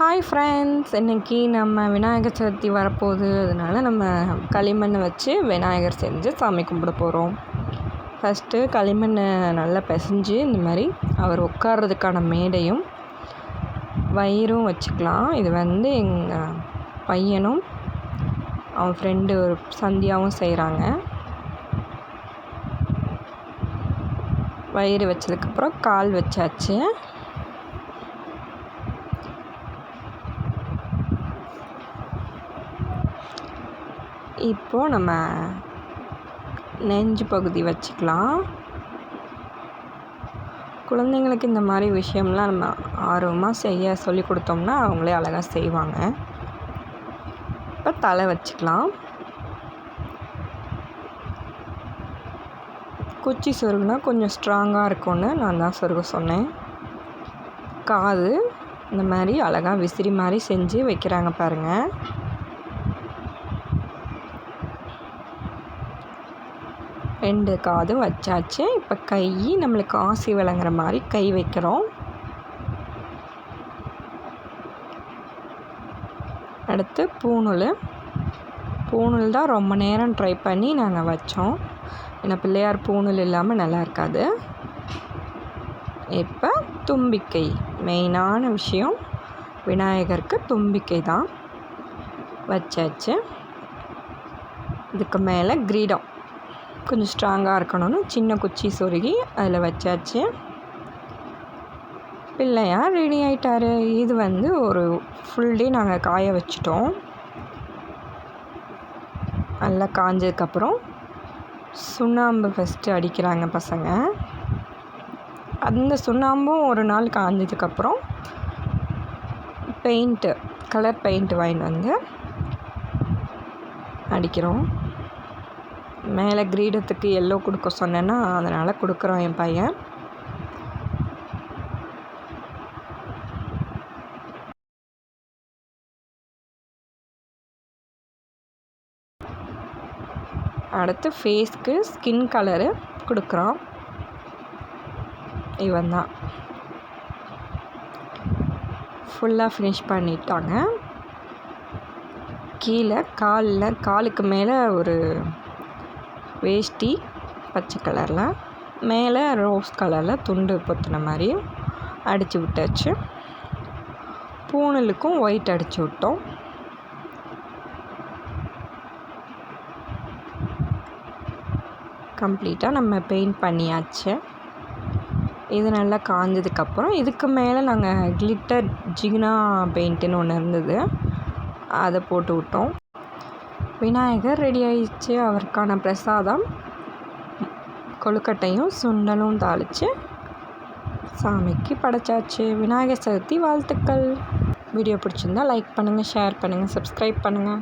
Hi friends இன்றைக்கி நம்ம விநாயகர் சதுர்த்தி வரப்போகுது. அதனால் நம்ம களிமண்ணை வச்சு விநாயகர் செஞ்சு சாமி கும்பிட போகிறோம் ஃபஸ்ட்டு களிமண்ணை நல்லா பிசைஞ்சு இந்த மாதிரி அவர் உட்கார்றதுக்கான மேடையும் வயிறும் வச்சுக்கலாம். இது வந்து எங்கள் பையனும் அவன் ஃப்ரெண்டு ஒரு சந்தியாவும் செய்கிறாங்க வயிறு வச்சதுக்கப்புறம் கால் வச்சாச்சு. இப்போது நம்ம நெஞ்சு பகுதி வச்சுக்கலாம். குழந்தைங்களுக்கு இந்த மாதிரி விஷயம்லாம் நம்ம ஆர்வமாக செய்ய சொல்லி கொடுத்தோம்னா அவங்களே அழகாக செய்வாங்க. இப்போ தலை வச்சுக்கலாம். குச்சி சொருகுனா கொஞ்சம் ஸ்ட்ராங்காக இருக்கும்னு நான் தான் சொருக சொன்னேன். காது இந்த மாதிரி அழகாக விசிறி மாதிரி செஞ்சு வைக்கிறாங்க பாருங்கள் ரெண்டு காதும் வச்சாச்சு. இப்போ கை நம்மளுக்கு ஆசி விளங்குற மாதிரி கை வைக்கிறோம். அடுத்து பூணூல். பூணூல் தான் ரொம்ப நேரம் ட்ரை பண்ணி நாங்கள் வச்சோம். ஏன்னா பிள்ளையார் பூணூல் இல்லாமல் நல்லா இருக்காது. இப்போ தும்பிக்கை. மெயினான விஷயம் விநாயகருக்கு தும்பிக்கை தான் வச்சாச்சு. இதுக்கு மேலே கிரீடம். கொஞ்சம் ஸ்ட்ராங்காக இருக்கணும்னு சின்ன குச்சி சொருகி அதில் வச்சாச்சு. பிள்ளையார் ரெடி ஆகிட்டாரு இது வந்து ஒரு ஃபுல் டே நாங்கள் காய வச்சிட்டோம். நல்லா காஞ்சதுக்கப்புறம் சுண்ணாம்பு ஃபஸ்ட்டு அடிக்கிறாங்க பசங்க. அந்த சுண்ணாம்பும் ஒரு நாள் காஞ்சதுக்கப்புறம் பெயிண்ட்டு கலர் பெயிண்ட் வாங்கிட்டு வந்து அடிக்கிறோம். மேலே கிரீடத்துக்கு எல்லோ கொடுக்க சொன்னேன்னா அதனால் கொடுக்குறான் என் பையன். அடுத்து ஃபேஸ்க்கு ஸ்கின் கலரு கொடுக்குறான் இவன் தான் ஃபுல்லாக ஃபினிஷ் பண்ணிட்டாங்க. கீழே காலில் காலுக்கு மேலே ஒரு வேஷ்டி பச்சை கலரில். மேலே ரோஸ் கலரில் துண்டு பொத்தின மாதிரியும் அடித்து விட்டாச்சு. பூணலுக்கும் ஒயிட் அடித்து விட்டோம். கம்ப்ளீட்டாக நம்ம பெயிண்ட் பண்ணியாச்சு. இது நல்லா காஞ்சதுக்கப்புறம் இதுக்கு மேலே நாங்கள் கிளிட்டர் ஜிகினா பெயிண்ட்டுன்னு ஒன்று இருந்தது. அதை போட்டு விட்டோம். விநாயகர் ரெடி ஆயிடுச்சு. அவருக்கான பிரசாதம் கொழுக்கட்டையும் சுண்டலும் தாளித்து சாமிக்கு படைச்சாச்சு. விநாயகர் சதுர்த்தி வாழ்த்துக்கள். வீடியோ பிடிச்சிருந்தா லைக் பண்ணுங்கள் ஷேர் பண்ணுங்கள் சப்ஸ்கிரைப் பண்ணுங்கள்